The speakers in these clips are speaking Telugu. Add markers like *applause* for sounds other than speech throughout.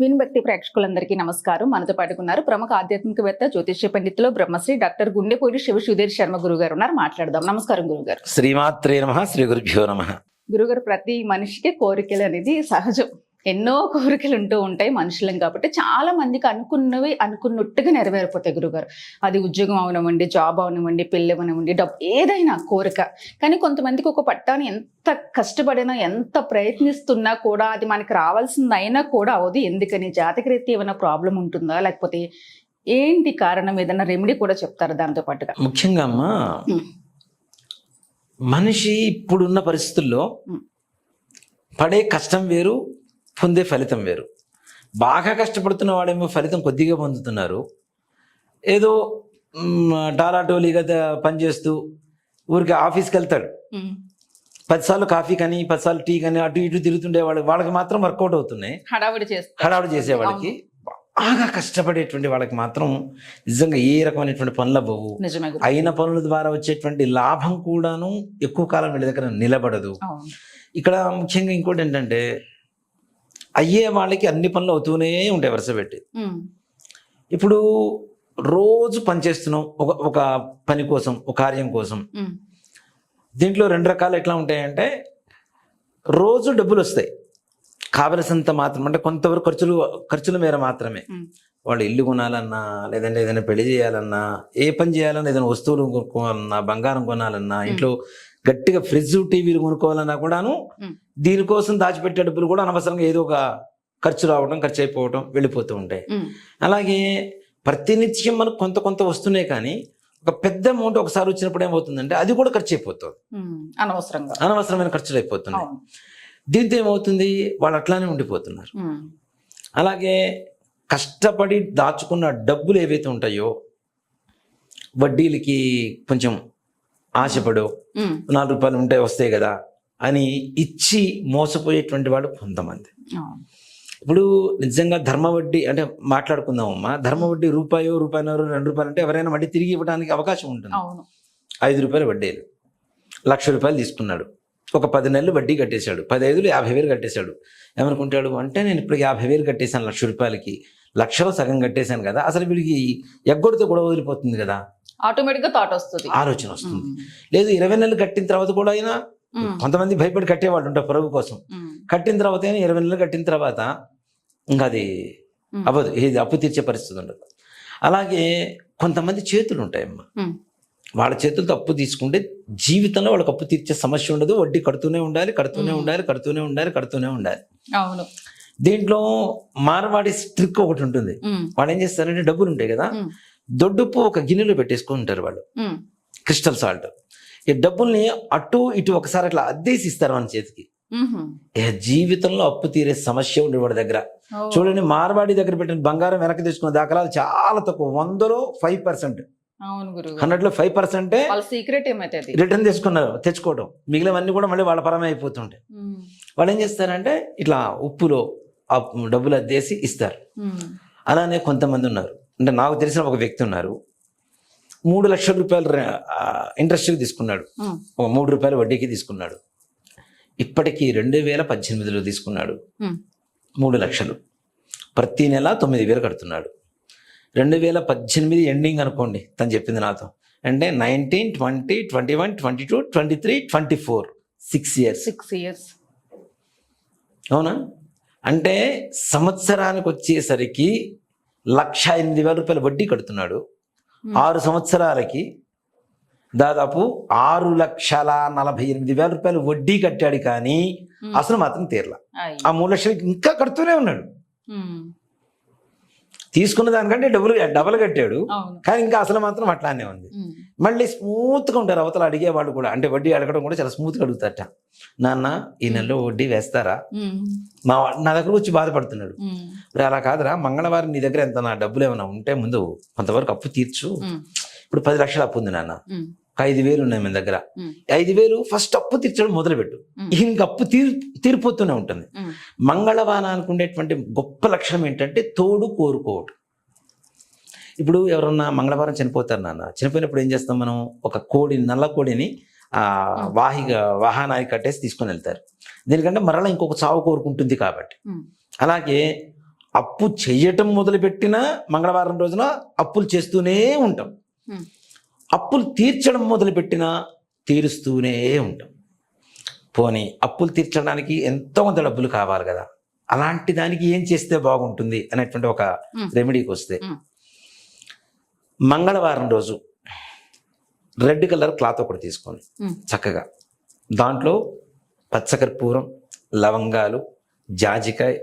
వినుభక్తి ప్రేక్షకులందరికీ నమస్కారం. మనతో పాటుకున్నారు ప్రముఖ ఆధ్యాత్మికవేత్త జ్యోతిష్య పండితులు బ్రహ్మశ్రీ డాక్టర్ గుండెపూడి శివ సుధీర్ శర్మ గురువు గారు ఉన్నారు. మాట్లాడదాం. నమస్కారం గురుగారు. శ్రీమాత్రే నమ శ్రీ గురుభ్యో నమ. గురుగారు ప్రతి మనిషికి కోరికలు అనేది సహజం. ఎన్నో కోరికలు ఉంటూ ఉంటాయి మనుషులం కాబట్టి. చాలా మందికి అనుకున్నవి అనుకున్నట్టుగా నెరవేరిపోతాయి గురుగారు. అది ఉద్యోగం అవనివ్వండి జాబ్ అవనివ్వండి పెళ్ళి అవనివ్వండి డబ్బు ఏదైనా కోరిక. కానీ కొంతమందికి ఒక పట్టాన్ని ఎంత కష్టపడినా ఎంత ప్రయత్నిస్తున్నా కూడా అది మనకి రావాల్సింది అయినా కూడా అవదు. ఎందుకని? జాతకరీత్యా ఏమైనా ప్రాబ్లం ఉంటుందా? లేకపోతే ఏంటి కారణం? ఏదైనా రెమెడీ కూడా చెప్తారు దాంతో పాటుగా? ముఖ్యంగా అమ్మా. మనిషి ఇప్పుడున్న పరిస్థితుల్లో. పడే కష్టం వేరు పొందే ఫలితం వేరు. బాగా కష్టపడుతున్న వాడేమో ఫలితం కొద్దిగా పొందుతున్నారు. ఏదో ద- పనిచేస్తూ ఊరికి ఆఫీస్కి వెళ్తాడు. పదిసార్లు కాఫీ కానీ పదిసార్లు టీ కానీ అటు ఇటు తిరుగుతుండే వాడు వాళ్ళకి మాత్రం వర్కౌట్ అవుతున్నాయి. హడావిడి చేస్తారు హడావుడి చేసే వాళ్ళకి బాగా కష్టపడేటువంటి వాళ్ళకి మాత్రం నిజంగా ఏ రకమైనటువంటి పనులు అవ్వవు. అయిన పనుల ద్వారా వచ్చేటువంటి లాభం కూడాను ఎక్కువ కాలం వీళ్ళ దగ్గర నిలబడదు. ఇక్కడ ముఖ్యంగా ఇంకోటి ఏంటంటే అయ్యే వాళ్ళకి అన్ని పనులు అవుతూనే ఉంటాయి వరుస పెట్టి. ఇప్పుడు రోజు పని చేస్తున్నాం ఒక ఒక పని కోసం ఒక కార్యం కోసం. దీంట్లో రెండు రకాలు ఎట్లా ఉంటాయంటే రోజు డబ్బులు వస్తాయి కావలసినంత మాత్రం అంటే కొంతవరకు ఖర్చులు ఖర్చుల మేర మాత్రమే. వాళ్ళు ఇల్లు కొనాలన్నా లేదంటే ఏదైనా పెళ్ళి చేయాలన్నా ఏ పని చేయాలన్నా ఏదైనా వస్తువులు కొనుక్కోవాలన్నా బంగారం కొనాలన్నా ఇంట్లో గట్టిగా ఫ్రిడ్జ్ టీవీలు కొనుక్కోవాలన్నా కూడాను. దీనికోసం దాచిపెట్టే డబ్బులు కూడా అనవసరంగా ఏదో ఒక ఖర్చు రావడం ఖర్చు అయిపోవడం వెళ్ళిపోతూ ఉంటాయి. అలాగే ప్రతినిత్యం మనకు కొంత కొంత వస్తున్నాయి కానీ ఒక పెద్ద అమౌంట్ ఒకసారి వచ్చినప్పుడు ఏమవుతుందంటే అది కూడా ఖర్చు అయిపోతుంది. అనవసరంగా అనవసరమైన ఖర్చులు అయిపోతున్నాయి దీంతో ఏమవుతుంది వాళ్ళు అట్లానే ఉండిపోతున్నారు. అలాగే కష్టపడి దాచుకున్న డబ్బులు ఏవైతే ఉంటాయో వడ్డీలకి కొంచెం ఆశపడో. నాలుగు రూపాయలు ఉంటే వస్తాయి కదా అని ఇచ్చి మోసపోయేటువంటి వాళ్ళు కొంతమంది. ఇప్పుడు నిజంగా ధర్మ వడ్డీ అంటే మాట్లాడుకుందామమ్మా. ధర్మ వడ్డీ రూపాయో రూపాయన్నర రెండు రూపాయలు అంటే ఎవరైనా వడ్డీ తిరిగి ఇవ్వడానికి అవకాశం ఉంటుంది. ఐదు రూపాయలు వడ్డీలు. లక్ష రూపాయలు తీసుకున్నాడు. ఒక పది నెలలు వడ్డీ కట్టేశాడు. పది ఐదులు యాభై వేలు కట్టేశాడు. ఏమనుకుంటాడు అంటే నేను ఇప్పుడు యాభై వేలు కట్టేశాను లక్ష రూపాయలకి. లక్షలో సగం కట్టేశాను కదా. అసలు వీడికి ఎగ్గొడితే కూడా వదిలిపోతుంది కదా. ఆటోమేటిక్గా థాట్ వస్తుంది. ఆలోచన వస్తుంది. లేదు ఇరవై నెలలు కట్టిన తర్వాత కూడా అయినా. కొంతమంది భయపడి కట్టేవాళ్ళు ఉంటారు పరుగు కోసం. కట్టిన తర్వాత ఇరవై నెలలు కట్టిన తర్వాత ఇంకా అది. అవ్వదు ఇది అప్పు తీర్చే పరిస్థితి ఉండదు అలాగే కొంతమంది చేతులు ఉంటాయమ్మా. వాళ్ళ చేతులతో అప్పు తీసుకుంటే జీవితంలో వాళ్ళకి అప్పు తీర్చే సమస్య ఉండదు వడ్డీ కడుతూనే ఉండాలి కడుతూనే. ఉండాలి కడుతూనే ఉండాలి కడుతూనే ఉండాలి అవును దీంట్లో మార్వాడి ట్రిక్ ఒకటి ఉంటుంది. వాళ్ళు ఏం చేస్తారంటే డబ్బులు ఉంటాయి కదా. దొడ్డుప్పు ఒక గిన్నెలో పెట్టేసుకొని ఉంటారు వాళ్ళు. క్రిస్టల్ సాల్ట్ డబ్బుల్ని అటు ఇటు ఒకసారి అట్లా అద్దేసి ఇస్తారు మన చేతికి. జీవితంలో అప్పు తీరే సమస్య ఉండదు వాడి దగ్గర. చూడండి మార్వాడి దగ్గర పెట్టిన బంగారం వెనక్కి తీసుకున్న దాఖలాలు చాలా తక్కువ. వందలో ఫైవ్ పర్సెంట్ గురువు హండ్రెడ్లో ఫైవ్ పర్సెంటే సీక్రెట్ ఏమైతే రిటర్న్ తెచ్చుకున్నారు తెచ్చుకోవడం మిగిలినవన్నీ కూడా మళ్ళీ వాళ్ళ పరమే అయిపోతుంటాయి. వాళ్ళు ఏం చేస్తారంటే ఇట్లా ఉప్పులో ఆ డబ్బులు అద్దేసి ఇస్తారు. అలానే కొంతమంది ఉన్నారు. అంటే నాకు తెలిసిన ఒక వ్యక్తి ఉన్నారు. మూడు లక్షల రూపాయలు ఇంట్రెస్ట్కి తీసుకున్నాడు. మూడు రూపాయలు వడ్డీకి తీసుకున్నాడు. ఇప్పటికీ రెండు వేల పద్దెనిమిదిలో తీసుకున్నాడు. మూడు లక్షలు. ప్రతి నెల తొమ్మిది వేలు కడుతున్నాడు. రెండు వేల పద్దెనిమిది ఎండింగ్ అనుకోండి తను చెప్పింది నాతో. అంటే nineteen twenty twenty one twenty two twenty three twenty four six years six years అవునా? అంటే సంవత్సరానికి వచ్చేసరికి లక్ష ఎనిమిది వేల రూపాయలు వడ్డీ కడుతున్నాడు. ఆరు సంవత్సరాలకి దాదాపు ఆరు లక్షల నలభై ఎనిమిది వేల రూపాయలు వడ్డీ కట్టాడు కానీ. అసలు మాత్రం తీరలా. ఆ మూడు లక్షలకి ఇంకా కడుతూనే ఉన్నాడు. తీసుకున్న దానికంటే డబ్బులు డబల్ కట్టాడు కానీ ఇంకా అసలు మాత్రం అట్లానే ఉంది. మళ్ళీ స్మూత్గా ఉంటారు. అవతల అడిగేవాళ్ళు కూడా. అంటే వడ్డీ అడగడం కూడా చాలా స్మూత్గా అడుగుతారట. నాన్న ఈ నెలలో వడ్డీ వేస్తారా. మా నా దగ్గర వచ్చి బాధపడుతున్నాడు. అలా కాదురా. మంగళవారం నీ దగ్గర ఎంత నా డబ్బులు ఏమైనా ఉంటే ముందు కొంతవరకు అప్పు తీర్చు. ఇప్పుడు పది లక్షలు అప్పు ఉంది నాన్న. ఐదు వేలు ఉన్నాయి మన దగ్గర. ఐదు వేలు ఫస్ట్ అప్పు తీర్చడం మొదలుపెట్టు. ఇంక అప్పు తీర్ తీరిపోతూనే ఉంటుంది. మంగళవారానికి ఉండేటువంటి గొప్ప లక్షణం ఏంటంటే తోడు కోరుకోవటం. ఇప్పుడు ఎవరన్నా మంగళవారం చనిపోతారు నాన్న. చనిపోయినప్పుడు ఏం చేస్తాం మనం? ఒక కోడిని నల్ల కోడిని ఆ వాహిగా వాహనానికి కట్టేసి తీసుకొని వెళ్తారు. దీనికంటే మరలా ఇంకొక చావు కోరుకుంటుంది కాబట్టి. అలాగే అప్పు చెయ్యటం మొదలుపెట్టినా మంగళవారం రోజున అప్పులు చేస్తూనే ఉంటాం. అప్పులు తీర్చడం మొదలుపెట్టినా తీరుస్తూనే ఉంటాం. పోనీ అప్పులు తీర్చడానికి ఎంతో కొంత డబ్బులు కావాలి కదా. అలాంటి దానికి ఏం చేస్తే బాగుంటుంది అనేటువంటి ఒక. రెమెడీకి వస్తే. మంగళవారం రోజు రెడ్ కలర్ క్లాత్ ఒకటి తీసుకోండి. చక్కగా. దాంట్లో పచ్చకర్పూరం లవంగాలు జాజికాయ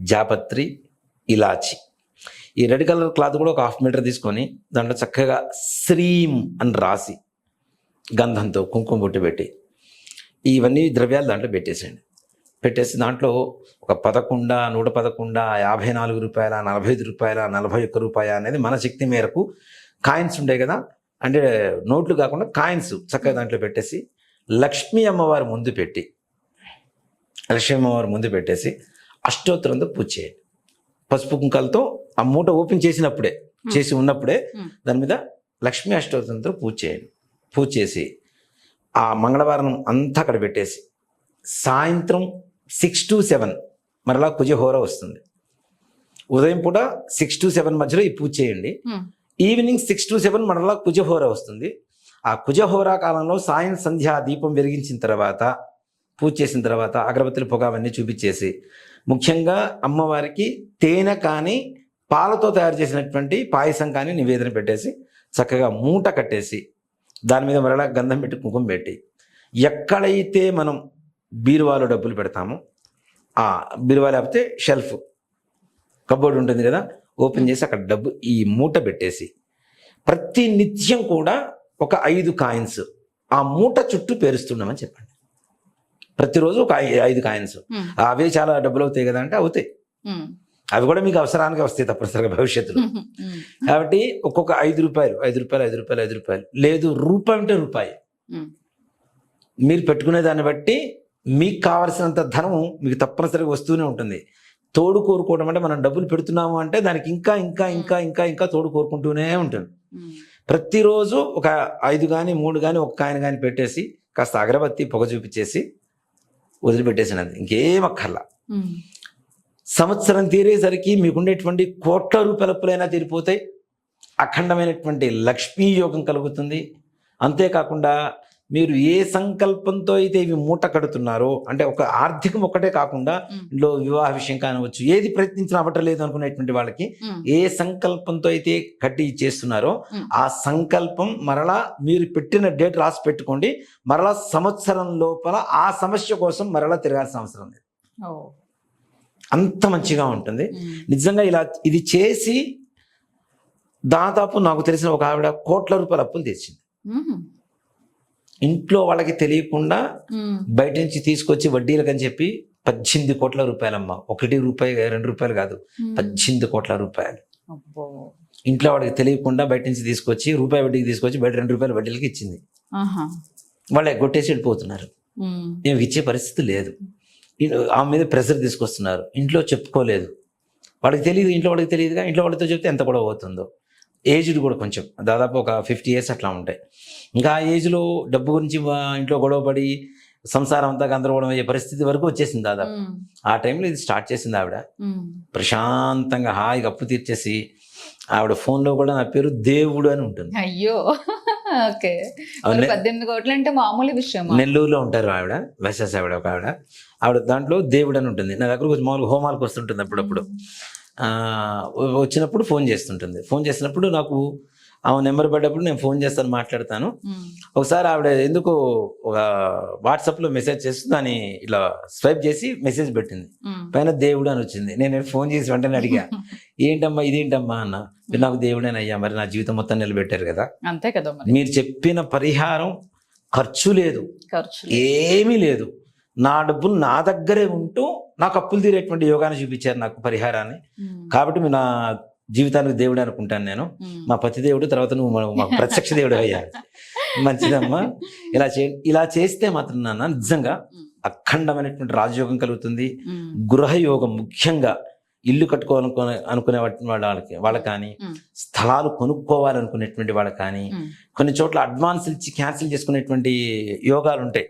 జాపత్రి ఇలాచి. ఈ రెడ్ కలర్ క్లాత్ కూడా ఒక హాఫ్ మీటర్ తీసుకొని దాంట్లో చక్కగా శ్రీం అని రాసి గంధంతో కుంకుమ బొట్టు పెట్టి ఇవన్నీ ద్రవ్యాలు దాంట్లో పెట్టేసేయండి. పెట్టేసి దాంట్లో ఒక పదకొండ నూట పదకొండ యాభై నాలుగు రూపాయల నలభై ఐదు రూపాయల నలభై ఒక్క రూపాయ అనేది మన శక్తి మేరకు కాయిన్స్ ఉంటాయి కదా. అంటే నోట్లు కాకుండా కాయిన్స్ చక్కగా దాంట్లో పెట్టేసి లక్ష్మీ అమ్మవారి ముందు పెట్టి లక్ష్మీ అమ్మవారి ముందు పెట్టేసి అష్టోత్తరంతో పూజ చేయండి. పసుపు కుంకాలతో ఆ మూట ఓపెన్ చేసినప్పుడే చేసి ఉన్నప్పుడే. దాని మీద లక్ష్మీ అష్టోత్తరంతో పూజ చేయండి. పూజ చేసి ఆ మంగళవారం అంతా అక్కడ పెట్టేసి సాయంత్రం సిక్స్ టు సెవెన్ మరలా కుజహోర వస్తుంది. ఉదయం పూట సిక్స్ టు సెవెన్ మధ్యలో ఈ పూజ చేయండి. Hmm. Evening six to seven మరలా కుజహోర వస్తుంది. ఆ కుజహోర కాలంలో సాయం సంధ్యా దీపం వెలిగించిన తర్వాత పూజ చేసిన తర్వాత అగరబత్తుల పొగ అవన్నీ చూపించేసి ముఖ్యంగా అమ్మవారికి తేనె కానీ పాలతో తయారు చేసినటువంటి పాయసం కానీ నివేదన పెట్టేసి చక్కగా మూట కట్టేసి దాని మీద మరలా గంధం పెట్టి కుంకుమ పెట్టి ఎక్కడైతే మనం బీరువాలో డబ్బులు పెడతామో. ఆ బీరువా లేకపోతే షెల్ఫ్. కబోర్డ్ ఉంటుంది కదా ఓపెన్ చేసి అక్కడ డబ్బు ఈ మూట పెట్టేసి. ప్రతి నిత్యం కూడా ఒక ఐదు కాయిన్స్. ఆ మూట చుట్టూ పేరుస్తున్నామని చెప్పండి. ప్రతిరోజు ఒక ఐదు కాయిన్స్. Hmm. అవే చాలా డబ్బులు అవుతాయి కదా అంటే అవుతాయి. Hmm. అవి కూడా మీకు అవసరానికి వస్తాయి తప్పనిసరిగా భవిష్యత్తులో. Hmm. కాబట్టి ఒక్కొక్క ఐదు రూపాయలు ఐదు రూపాయలు ఐదు రూపాయలు ఐదు రూపాయలు. లేదు రూపాయి అంటే రూపాయి. Hmm. మీరు పెట్టుకునే దాన్ని బట్టి మీకు కావలసినంత ధనం మీకు తప్పనిసరిగా వస్తూనే ఉంటుంది. తోడు కోరుకోవడం అంటే మనం డబ్బులు పెడుతున్నాము అంటే దానికి ఇంకా ఇంకా ఇంకా ఇంకా ఇంకా తోడు కోరుకుంటూనే ఉంటుంది. ప్రతిరోజు ఒక ఐదు కానీ మూడు కానీ ఒక కాయన కానీ పెట్టేసి కాస్త అగరబత్తి పొగ చూపించేసి వదిలిపెట్టేసినది. ఇంకేం అక్కర్లా. సంవత్సరం తీరేసరికి మీకుండేటువంటి కోట్ల రూపాయల అప్పులైనా తీరిపోతాయి. అఖండమైనటువంటి లక్ష్మీ యోగం కలుగుతుంది. అంతేకాకుండా మీరు ఏ సంకల్పంతో అయితే ఇవి మూట కడుతున్నారో అంటే ఒక ఆర్థికం ఒక్కటే కాకుండా. ఇంట్లో వివాహ విషయం కానివచ్చు ఏది ప్రయత్నించినా అవ్వట్లేదు అనుకునేటువంటి వాళ్ళకి. ఏ సంకల్పంతో అయితే కట్టి చేస్తున్నారో. ఆ సంకల్పం మరలా మీరు పెట్టిన డేట్ రాసి పెట్టుకోండి మరలా సంవత్సరం లోపల ఆ సమస్య కోసం మరలా తిరగాల్సిన అవసరం లేదు. అంత మంచిగా ఉంటుంది. నిజంగా ఇలా ఇది చేసి దాదాపు నాకు తెలిసిన ఒక ఆవిడ కోట్ల రూపాయల అప్పులు తెచ్చింది. ఇంట్లో వాళ్ళకి తెలియకుండా. బయట నుంచి తీసుకొచ్చి వడ్డీలకని చెప్పి పద్దెనిమిది కోట్ల రూపాయలమ్మ ఒకటి రూపాయి రెండు రూపాయలు కాదు. పద్దెనిమిది కోట్ల రూపాయలు. ఇంట్లో వాడికి తెలియకుండా బయట నుంచి తీసుకొచ్చి రూపాయి వడ్డీకి తీసుకొచ్చి బయట రెండు రూపాయల వడ్డీలకి ఇచ్చింది. వాళ్ళు ఎగ్గొట్టేసి వెళ్ళిపోతున్నారు. ఏమి ఇచ్చే పరిస్థితి లేదు ఆమె మీద ప్రెషర్ తీసుకొస్తున్నారు ఇంట్లో చెప్పుకోలేదు వాడికి తెలియదు ఇంట్లో వాడికి తెలియదుగా ఇంట్లో వాడితో చెప్తే ఎంత గొడవ అవుతుందో ఏజ్డ్ కూడా కొంచెం. దాదాపు ఒక ఫిఫ్టీ ఇయర్స్ అట్లా ఉంటాయి. ఇంకా ఆ ఏజ్లో డబ్బు గురించి ఇంట్లో గొడవ పడి సంసారం అంతా గందరగోళం అయ్యే పరిస్థితి వరకు వచ్చేసింది దాదాపు. ఆ టైంలో ఇది స్టార్ట్ చేసింది ఆవిడ. ప్రశాంతంగా హాయిగా అప్పు తీర్చేసి ఆవిడ ఫోన్లో కూడా నా పేరు దేవుడు అని ఉంటుంది. అయ్యో. ఓకే. పద్దెనిమిది కోట్లు అంటే మామూలు విషయం నెల్లూరులో ఉంటారు ఆవిడ వైశాస్ ఆవిడ ఒక ఆవిడ. ఆవిడ దాంట్లో దేవుడు అని ఉంటుంది. నా దగ్గర మామూలుగా హోమాలకు వస్తుంటుంది అప్పుడప్పుడు. వచ్చినప్పుడు ఫోన్ చేస్తుంటుంది. ఫోన్ చేసినప్పుడు నాకు ఆమె నెంబర్ పడ్డప్పుడు నేను ఫోన్ చేస్తాను మాట్లాడతాను. ఒకసారి ఆవిడ ఎందుకు ఒక వాట్సాప్లో మెసేజ్ చేస్తూ దాన్ని ఇలా స్వైప్ చేసి మెసేజ్ పెట్టింది. పైన దేవుడు అని వచ్చింది. నేను ఫోన్ చేసి వెంటనే అడిగా *laughs* ఏంటమ్మా ఇదేంటమ్మా? అన్న. మీరు నాకు దేవుడేనయ్యా మరి నా జీవితం మొత్తం నిలబెట్టారు కదా. అంతే కదా మరి. మీరు చెప్పిన పరిహారం ఖర్చు లేదు. ఖర్చు ఏమీ లేదు. నా డబ్బులు నా దగ్గరే ఉంటూ నాకు అప్పులు తీరేటువంటి యోగాన్ని చూపించారు నాకు పరిహారాన్ని. కాబట్టి మీరు నా జీవితానికి దేవుడు అనుకుంటాను నేను. మా పతి దేవుడు తర్వాత నువ్వు మా- మాకు ప్రత్యక్ష దేవుడు అయ్యా. *laughs* మంచిదమ్మా. ఇలా చే ఇలా చేస్తే మాత్రం నాన్న నిజంగా అఖండమైనటువంటి రాజయోగం కలుగుతుంది. గృహయోగం ముఖ్యంగా ఇల్లు కట్టుకోవాలనుకునే అనుకునే వాళ్ళకి వాళ్ళకి కానీ స్థలాలు కొనుక్కోవాలనుకునేటువంటి వాళ్ళకి కానీ కొన్ని చోట్ల అడ్వాన్స్ ఇచ్చి క్యాన్సిల్ చేసుకునేటువంటి యోగాలు ఉంటాయి.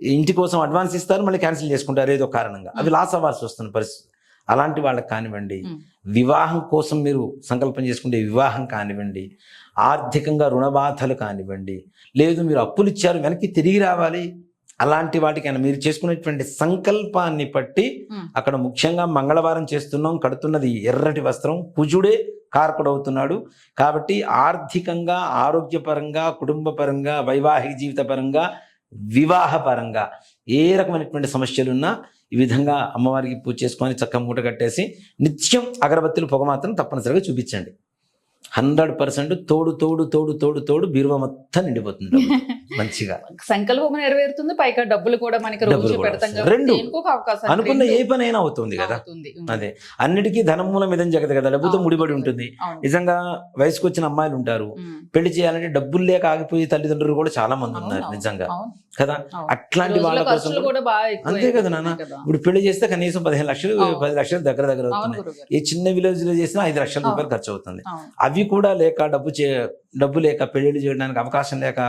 ఇంటి కోసం అడ్వాన్స్ ఇస్తారు మళ్ళీ క్యాన్సిల్ చేసుకుంటారు ఏదో కారణంగా అవి లాస్ అవ్వాల్సి వస్తున్న పరిస్థితి అలాంటి వాళ్ళకి కానివ్వండి. వివాహం కోసం మీరు సంకల్పం చేసుకుంటే వివాహం కానివ్వండి ఆర్థికంగా రుణబాధలు కానివ్వండి లేదు మీరు అప్పులు ఇచ్చారు వెనక్కి తిరిగి రావాలి అలాంటి వాటికైనా మీరు చేసుకునేటువంటి సంకల్పాన్ని బట్టి. అక్కడ ముఖ్యంగా మంగళవారం చేస్తున్నాం కడుతున్నది ఎర్రటి వస్త్రం కుజుడే కారకుడవుతున్నాడు కాబట్టి ఆర్థికంగా ఆరోగ్యపరంగా కుటుంబపరంగా వైవాహిక జీవిత పరంగా వివాహపరంగా ఏ రకమైనటువంటి సమస్యలు ఉన్నా ఈ విధంగా అమ్మవారికి పూజ చేసుకొని చక్కగా మూట కట్టేసి నిత్యం అగరబత్తులు పొగ మాత్రం తప్పనిసరిగా చూపించండి. హండ్రెడ్ పర్సెంట్ తోడు తోడు తోడు తోడు తోడు బీరువా మొత్తం నిండిపోతుంది. *laughs* మంచిగా సంకల్పం నెరవేరుతుంది పైగా డబ్బులు కూడా మనకి రోజు పెడతాం రెండు. అవకాశం అనుకున్న ఏ పని అయినా అవుతుంది కదా. అదే అన్నిటికీ ధనం మూలం ఇదని జగదు కదా డబ్బుతో. ముడిపడి ఉంటుంది. నిజంగా వయసుకు వచ్చిన అమ్మాయిలు ఉంటారు. పెళ్ళి చేయాలంటే డబ్బులు లేక ఆగిపోయి తల్లిదండ్రులు కూడా చాలా మంది ఉన్నారు. నిజంగా. కదా. అట్లాంటి ఈ వాళ్ళ కోసం అంతే కదా నాన్న. ఇప్పుడు పెళ్ళి చేస్తే కనీసం పదిహేను లక్షలు. పది లక్షలు దగ్గర దగ్గర అవుతున్నాయి. ఏ చిన్న విలేజ్లో చేసినా ఐదు లక్షల. రూపాయలు ఖర్చు అవుతుంది. అవి కూడా లేక డబ్బు చే డబ్బు లేక పెళ్ళిళ్ళు చేయడానికి అవకాశం లేక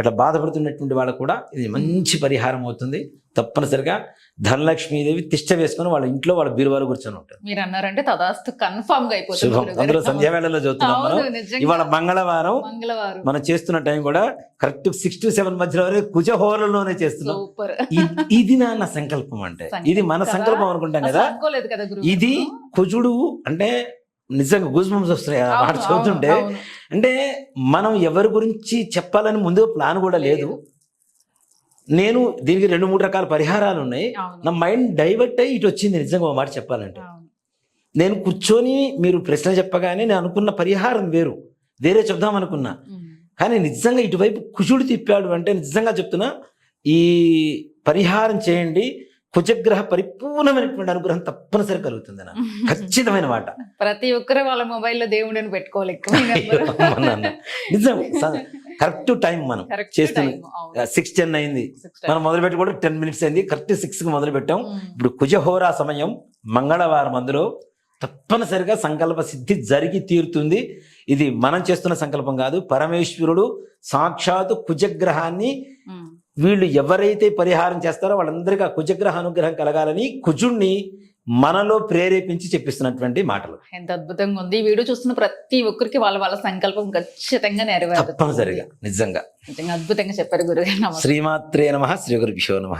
అట్లా బాధపడుతున్నటువంటి వాళ్ళకు కూడా ఇది మంచి పరిహారం అవుతుంది. తప్పనిసరిగా ధనలక్ష్మీదేవి తిష్ట వేసుకొని వాళ్ళ ఇంట్లో వాళ్ళ బీరువాలు కూర్చొని ఉంటారు. మీరు అన్నారంటే తదాస్తు కన్ఫామ్గా అయిపోతుంది. అందులో సంధ్యా వేళలో చదువుతున్నాం మనం. ఇవాళ మంగళవారం మంగళవారం. మనం చేస్తున్న టైం కూడా కరెక్ట్ సిక్స్ టు సెవెన్ మధ్యలో వరకు కుజహోరలోనే చేస్తున్నాం. ఇది నా సంకల్పం అంటే. ఇది మన? సంకల్పం అనుకుంటాం కదా? ఇది కుజుడు అంటే నిజంగా గూజ్బంస్ వస్తున్నాయి ఆ మాట చదువుతుంటే. అంటే మనం ఎవరి గురించి చెప్పాలని ముందు ప్లాన్ కూడా లేదు. నేను దీనికి రెండు మూడు రకాల పరిహారాలు ఉన్నాయి. నా మైండ్ డైవర్ట్ అయ్యి ఇటు వచ్చింది నిజంగా ఒక మాట చెప్పాలంటే. నేను కూర్చొని మీరు ప్రశ్న చెప్పగానే నేను అనుకున్న పరిహారం వేరు. వేరే చెప్దాం అనుకున్నా. కానీ నిజంగా ఇటువైపు కుజుడు తిప్పాడు అంటే నిజంగా చెప్తున్నా ఈ పరిహారం చేయండి కుజగ్రహ పరిపూర్ణమైనటువంటి అనుగ్రహం తప్పనిసరి కలుగుతుంది *laughs* ఖచ్చితమైన మాట ప్రతి ఒక్కరు వాళ్ళ మొబైల్లో దేవుడిని పెట్టుకోవాలి. *laughs* నిజం కరెక్ట్ టైం మనం అవును. సిక్స్ టెన్ అయింది. మనం మొదలు పెట్టి కూడా టెన్ మినిట్స్ అయింది కరెక్ట్ సిక్స్కి మొదలు పెట్టాం. ఇప్పుడు కుజహోరా సమయం మంగళవారం అందులో తప్పనిసరిగా సంకల్ప సిద్ధి జరిగి తీరుతుంది ఇది మనం చేస్తున్న సంకల్పం కాదు పరమేశ్వరుడు సాక్షాత్తు కుజగ్రహాన్ని. వీళ్ళు ఎవరైతే పరిహారం చేస్తారో వాళ్ళందరికీ ఆ కుజగ్రహ అనుగ్రహం కలగాలని కుజుణ్ణి మనలో ప్రేరేపించి చెప్పిస్తున్నటువంటి మాటలు. ఎంత అద్భుతంగా ఉంది. ఈ వీడియో చూస్తున్న ప్రతి ఒక్కరికి వాళ్ళ వాళ్ళ సంకల్పం ఖచ్చితంగా నెరవేరుతుంది. తప్పనిసరిగా. నిజంగా. నిజంగా అద్భుతంగా చెప్పారు గురుగారు. శ్రీమాత్రే నమ శ్రీ గురుభ్యో నమ.